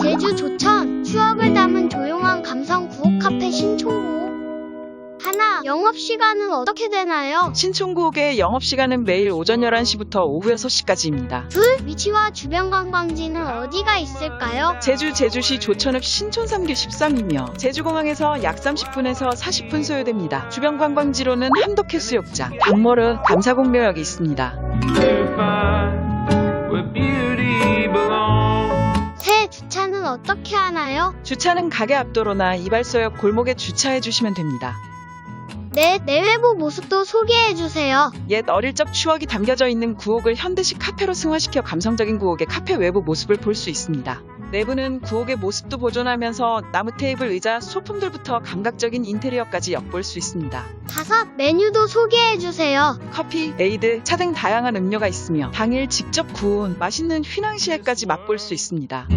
제주 조천 추억을 담은 조용한 감성 구옥 카페 신청곡 하나 영업시간은 어떻게 되나요? 신청곡의 영업시간은 매일 오전 11시부터 오후 6시까지입니다. 둘 위치와 주변 관광지는 어디가 있을까요? 제주 제주시 조천읍 신촌삼길 13이며 제주공항에서 약 30분에서 40분 소요됩니다. 주변 관광지로는 함덕해수욕장, 박머르, 감사공묘역이 있습니다. 어떻게 하나요? 주차는 가게 앞도로나 이발소역 골목에 주차해 주시면 됩니다. 네, 내 외부 모습도 소개해 주세요. 옛 어릴 적 추억이 담겨져 있는 구옥을 현대식 카페로 승화시켜 감성적인 구옥의 카페 외부 모습을 볼 수 있습니다. 내부는 구옥의 모습도 보존하면서 나무 테이블, 의자, 소품들부터 감각적인 인테리어까지 엿볼 수 있습니다. 다섯, 메뉴도 소개해 주세요. 커피, 에이드, 차 등 다양한 음료가 있으며 당일 직접 구운 맛있는 휘낭시에까지 맛볼 수 있습니다.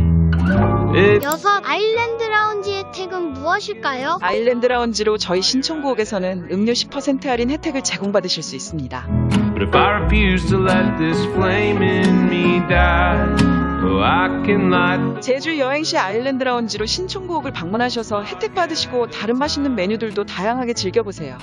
It 여섯, 아일랜드 라운지 혜택은 무엇일까요? 아일랜드 라운지로 저희 신촌구옥에서는 음료 10% 할인 혜택을 제공받으실 수 있습니다. But if I refuse to let this flame in me die, oh, I can light 제주 여행 시 아일랜드 라운지로 신촌구옥을 방문하셔서 혜택 받으시고 다른 맛있는 메뉴들도 다양하게 즐겨보세요.